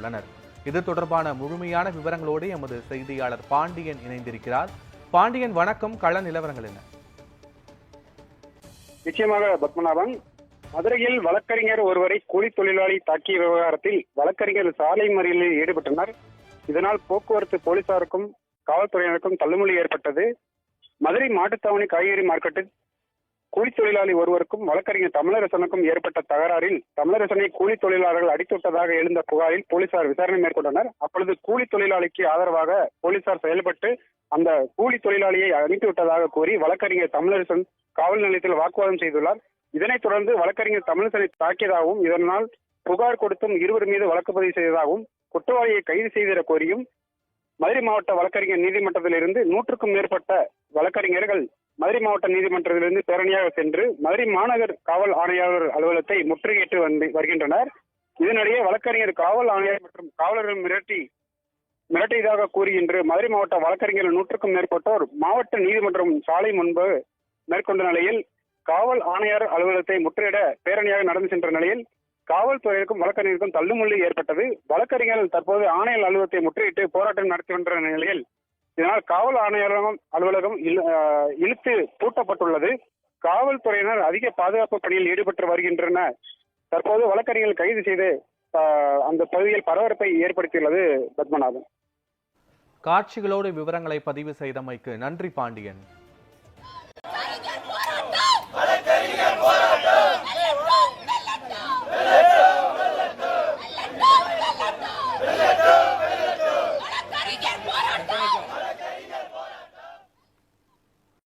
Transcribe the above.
உள்ளனர். இது தொடர்பான முழுமையான விவரங்களோடு எமது செய்தியாளர் பாண்டியன் இணைந்திருக்கிறார். பாண்டியன் வணக்கம். கள நிலவரங்கள் என்ன? நிச்சயமாக பத்மநாபன். மதுரையில் வழக்கறிஞர் ஒருவரை கூலி தொழிலாளி தாக்கிய விவகாரத்தில் வழக்கறிஞர் சாலை மறியலில் ஈடுபட்டனர். இதனால் போக்குவரத்து போலீசாருக்கும் காவல்துறையினருக்கும் தள்ளுமொழி ஏற்பட்டது. மதுரை மாட்டுத்தாவணி காய்கறி மார்க்கெட்டில் கூலி தொழிலாளி ஒருவருக்கும் வழக்கறிஞர் தமிழரசனுக்கும் ஏற்பட்ட தகராறில் தமிழரசனை கூலி தொழிலாளர்கள் அடித்துவிட்டதாக எழுந்த புகாரில் போலீசார் விசாரணை மேற்கொண்டனர். அப்பொழுது கூலி தொழிலாளிக்கு ஆதரவாக போலீசார் செயல்பட்டு அந்த கூலி தொழிலாளியை அனுப்பிவிட்டதாக கூறி வழக்கறிஞர் தமிழரசன் காவல் நிலையத்தில் வாக்குவாதம் செய்துள்ளார். இதனைத் தொடர்ந்து வழக்கறிஞர் தமிழரசனை தாக்கியதாகவும் இதனால் புகார் கொடுத்தும் இருவர் மீது வழக்கு பதிவு செய்ததாகவும் குற்றவாளியை கைது செய்திட கோரியும் மதுரை மாவட்ட வழக்கறிஞர் நீதிமன்றத்திலிருந்து நூற்றுக்கும் மேற்பட்ட வழக்கறிஞர்கள் மதுரை மாவட்ட நீதிமன்றத்திலிருந்து பேரணியாக சென்று மதுரை மாநகர் காவல் ஆணையாளர் அலுவலகத்தை முற்றுகையிட்டு வந்து வருகின்றனர். இதனிடையே வழக்கறிஞர் காவல் ஆணையர் மற்றும் காவலர்கள் மிரட்டி மிரட்டியதாக கூறி இன்று மதுரை மாவட்ட வழக்கறிஞர்கள் நூற்றுக்கும் மேற்பட்டோர் மாவட்ட நீதிமன்றம் சாலை முன்பு மேற்கொண்ட நிலையில் காவல் ஆணையர் அலுவலகத்தை முற்றுகையிட பேரணியாக நடந்து சென்ற நிலையில் காவல்துறையிற்கும் வழக்கறிஞருக்கும் தள்ளுமுள்ளி ஏற்பட்டது. வழக்கறிஞர்கள் தற்போது ஆணையர் அலுவலகத்தை முற்றுகையிட்டு போராட்டம் நடத்தி வந்த நிலையில் இதனால் காவல் ஆணையரகம் அலுவலகம் இழுத்து பூட்டப்பட்டுள்ளது. காவல்துறையினர் அதிக பாதுகாப்பு பணியில் ஈடுபட்டு வருகின்றனர். தற்போது வழக்கறிஞர்கள் கைது செய்து அந்த பகுதியில் பரபரப்பை ஏற்படுத்தியுள்ளது பத்மநாதன் காட்சிகளோடு விவரங்களை பதிவு செய்தமைக்கு நன்றி பாண்டியன். போராட்டம்